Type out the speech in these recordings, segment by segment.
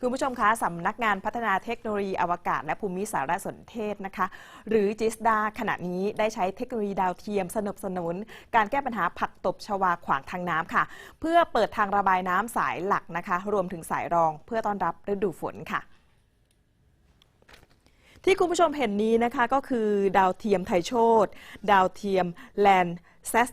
คุณผู้ชมคะสำนักงานพัฒนาเทคโนโลยีอวกาศ และภูมิสารสนเทศนะคะ หรือจิสดาขณะนี้ได้ใช้เทคโนโลยีดาวเทียมสนับสนุน การแก้ปัญหาผักตบชวาขวางทางน้ำค่ะ เพื่อเปิดทางระบายน้ำสายหลักนะคะ รวมถึงสายรอง เพื่อต้อนรับฤดูฝนค่ะที่คุณผู้ชมเห็นนี้นะคะก็คือดาวเทียมไทยโชตดาวเทียมแลนเซส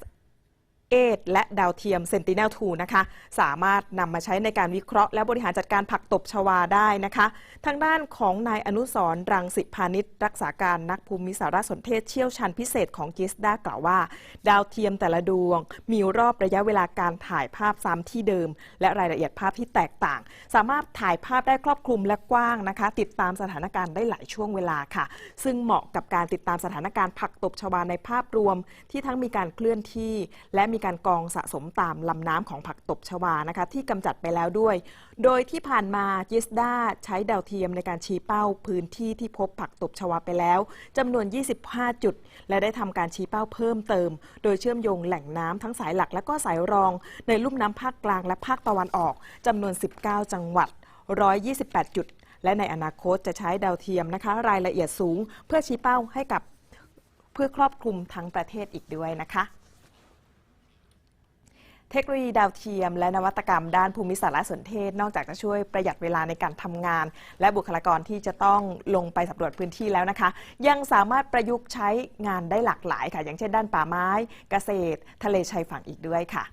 เอและดาวเทียม Sentinel-2 นะคะ สามารถนำมาใช้ในการวิเคราะห์ และบริหารจัดการผักตบชวาได้นะคะ ทางด้านของนายอนุสรรังสิพานิชรักษาการนักภูมิสารสนเทศเชี่ยวชาญพิเศษของจิสดากล่าวว่า ดาวเทียมแต่ละดวง มีรอบระยะเวลาการถ่ายภาพซ้ำที่เดิม และรายละเอียดภาพที่แตกต่าง สามารถถ่ายภาพได้ครอบคลุมและกว้างนะคะ ติดตามสถานการณ์ได้หลายช่วงเวลาค่ะ ซึ่งเหมาะกับการติดตามสถานการณ์ผักตบชวาในภาพรวม ที่ทั้งมีการเคลื่อนที่ และมีการกองสะสมตามลำน้ำของผักตบชวานะคะที่กำจัดไปแล้วด้วย โดยที่ผ่านมาจิสดาใช้ดาวเทียมในการชี้เป้าพื้นที่ที่พบผักตบชวาไปแล้วจำนวน 25 จุด และได้ทำการชี้เป้าเพิ่มเติม โดยเชื่อมโยงแหล่งน้ำทั้งสายหลักและก็สายรอง ในลุ่มน้ำภาคกลางและภาคตะวันออกจำนวน 19 จังหวัด 128 จุด และในอนาคตจะใช้ดาวเทียมนะคะ รายละเอียดสูง เพื่อชี้เป้าให้กับเพื่อครอบคลุมทั้งประเทศอีกด้วยนะคะ เทคโนโลยีดาวเทียม และนวัตกรรมด้านภูมิสารสนเทศ นอกจากจะช่วยประหยัดเวลาในการทำงาน และบุคลากรที่จะต้องลงไปสำรวจพื้นที่แล้วนะคะ ยังสามารถประยุกต์ใช้งานได้หลากหลายค่ะ อย่างเช่นด้านป่าไม้ เกษตร ทะเลชายฝั่งอีกด้วยค่ะ